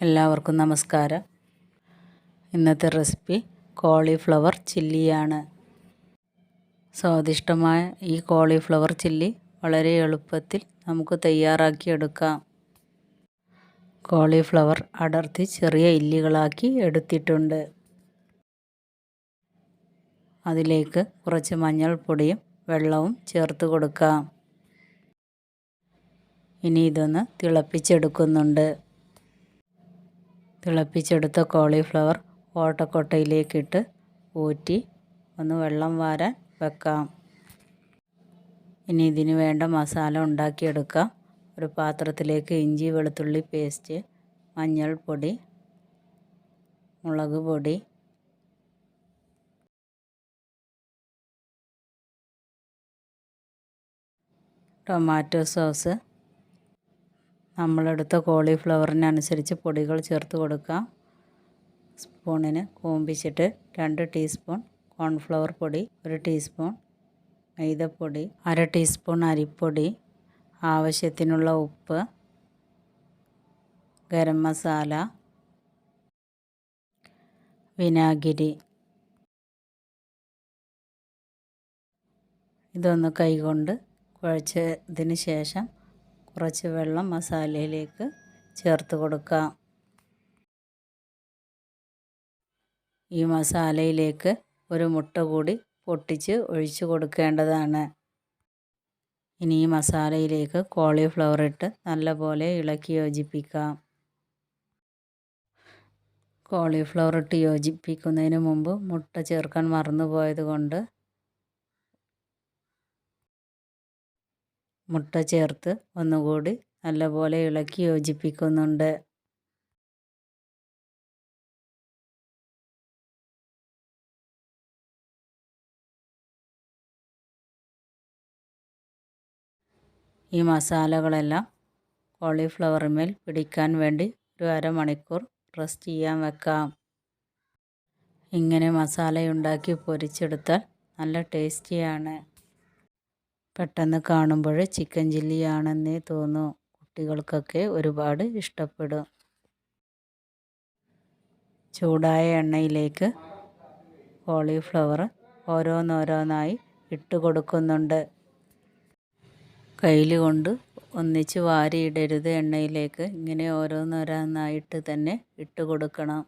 എല്ലാവർക്കും നമസ്കാരം. ഇന്നത്തെ റെസിപ്പി കോളിഫ്ലവർ ചില്ലിയാണ്. സ്വാദിഷ്ടമായ ഈ കോളിഫ്ലവർ ചില്ലി വളരെ എളുപ്പത്തിൽ നമുക്ക് തയ്യാറാക്കിയെടുക്കാം. കോളിഫ്ലവർ അടർത്തി ചെറിയ ഇല്ലികളാക്കി എടുത്തിട്ടുണ്ട്. അതിലേക്ക് കുറച്ച് മഞ്ഞൾപ്പൊടിയും വെള്ളവും ചേർത്ത് കൊടുക്കാം. ഇനി ഇതൊന്ന് തിളപ്പിച്ചെടുക്കുന്നുണ്ട്. തിളപ്പിച്ചെടുത്ത കോളിഫ്ലവർ ഓട്ടക്കൊട്ടയിലേക്കിട്ട് ഊറ്റി ഒന്ന് വെള്ളം വാരാൻ വെക്കാം. ഇനി ഇതിന് വേണ്ട മസാല ഉണ്ടാക്കിയെടുക്കാം. ഒരു പാത്രത്തിലേക്ക് ഇഞ്ചി വെളുത്തുള്ളി പേസ്റ്റ് മഞ്ഞൾപ്പൊടി മുളക് പൊടി ടൊമാറ്റോ സോസ് നമ്മളെടുത്ത കോളിഫ്ലവറിനനുസരിച്ച് പൊടികൾ ചേർത്ത് കൊടുക്കാം. സ്പൂണിന് കൂമ്പിച്ചിട്ട് രണ്ട് ടീസ്പൂൺ കോൺഫ്ലവർ പൊടി ഒരു ടീസ്പൂൺ മൈദപ്പൊടി അര ടീസ്പൂൺ അരിപ്പൊടി ആവശ്യത്തിനുള്ള ഉപ്പ് ഗരം മസാല വിനാഗിരി. ഇതൊന്ന് കൈകൊണ്ട് കുഴച്ചതിന് ശേഷം കുറച്ച് വെള്ളം മസാലയിലേക്ക് ചേർത്ത് കൊടുക്കാം. ഈ മസാലയിലേക്ക് ഒരു മുട്ട കൂടി പൊട്ടിച്ച് ഒഴിച്ചു കൊടുക്കേണ്ടതാണ്. ഇനി ഈ മസാലയിലേക്ക് കോളിഫ്ലവർ ഇട്ട് നല്ലപോലെ ഇളക്കി യോജിപ്പിക്കാം. കോളിഫ്ലവർ ഇട്ട് യോജിപ്പിക്കുന്നതിന് മുമ്പ് മുട്ട ചേർക്കാൻ മറന്നുപോയത് കൊണ്ട് മുട്ട ചേർത്ത് ഒന്നുകൂടി നല്ലപോലെ ഇളക്കി യോജിപ്പിക്കുന്നുണ്ട്. ഈ മസാലകളെല്ലാം കോളിഫ്ലവറിന്മേൽ പിടിക്കാൻ വേണ്ടി ഒരു അരമണിക്കൂർ റെസ്റ്റ് ചെയ്യാൻ വെക്കാം. ഇങ്ങനെ മസാലയുണ്ടാക്കി പൊരിച്ചെടുത്താൽ നല്ല ടേസ്റ്റിയാണ്. പെട്ടെന്ന് കാണുമ്പോൾ ചിക്കൻ ചില്ലിയാണെന്നേ തോന്നും. കുട്ടികൾക്കൊക്കെ ഒരുപാട് ഇഷ്ടപ്പെടും. ചൂടായ എണ്ണയിലേക്ക് കോളിഫ്ലവർ ഓരോന്നോരോന്നായി ഇട്ട് കൊടുക്കുന്നുണ്ട്. കയ്യിൽ കൊണ്ട് ഒന്നിച്ച് വാരിയിടരുത് എണ്ണയിലേക്ക്. ഇങ്ങനെ ഓരോന്നോരോന്നായിട്ട് തന്നെ ഇട്ട് കൊടുക്കണം.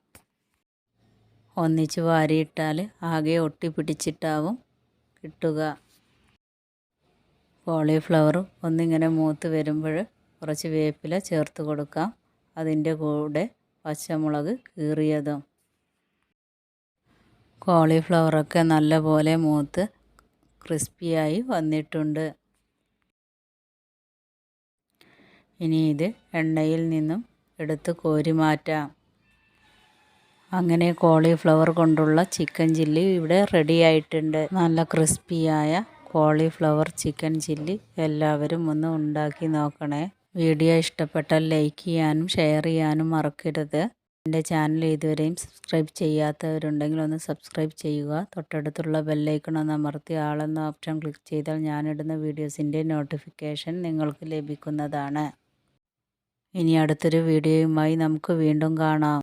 ഒന്നിച്ച് വാരിയിട്ടാൽ ആകെ ഒട്ടിപ്പിടിച്ചിട്ടാവും കിട്ടുക. കോളിഫ്ലവർ ഒന്നിങ്ങനെ മൂത്ത് വരുമ്പോൾ കുറച്ച് വേപ്പില ചേർത്ത് കൊടുക്കാം. അതിന്റെ കൂടെ പച്ചമുളക് കീറിയതും. കോളിഫ്ലവറൊക്കെ നല്ലപോലെ മൂത്ത് ക്രിസ്പിയായി വന്നിട്ടുണ്ട്. ഇനി ഇത് എണ്ണയിൽ നിന്നും എടുത്ത് കോരി മാറ്റാം. അങ്ങനെ കോളിഫ്ലവർ കൊണ്ടുള്ള ചിക്കൻ ചില്ലി ഇവിടെ റെഡി ആയിട്ടുണ്ട്. നല്ല ക്രിസ്പിയായ കോളിഫ്ലവർ ചിക്കൻ ചില്ലി എല്ലാവരും ഒന്ന് ഉണ്ടാക്കി നോക്കണേ. വീഡിയോ ഇഷ്ടപ്പെട്ടാൽ ലൈക്ക് ചെയ്യാനും ഷെയർ ചെയ്യാനും മറക്കരുത്. എന്റെ ചാനൽ ഇതുവരെയും സബ്സ്ക്രൈബ് ചെയ്യാത്തവരുണ്ടെങ്കിൽ ഒന്ന് സബ്സ്ക്രൈബ് ചെയ്യുക. തൊട്ടടുത്തുള്ള ബെല്ലൈക്കൺ ഒന്ന് അമർത്തി ആളെന്ന ഓപ്ഷൻ ക്ലിക്ക് ചെയ്താൽ ഞാനിടുന്ന വീഡിയോസിന്റെ നോട്ടിഫിക്കേഷൻ നിങ്ങൾക്ക് ലഭിക്കുന്നതാണ്. ഇനി അടുത്തൊരു വീഡിയോയുമായി നമുക്ക് വീണ്ടും കാണാം.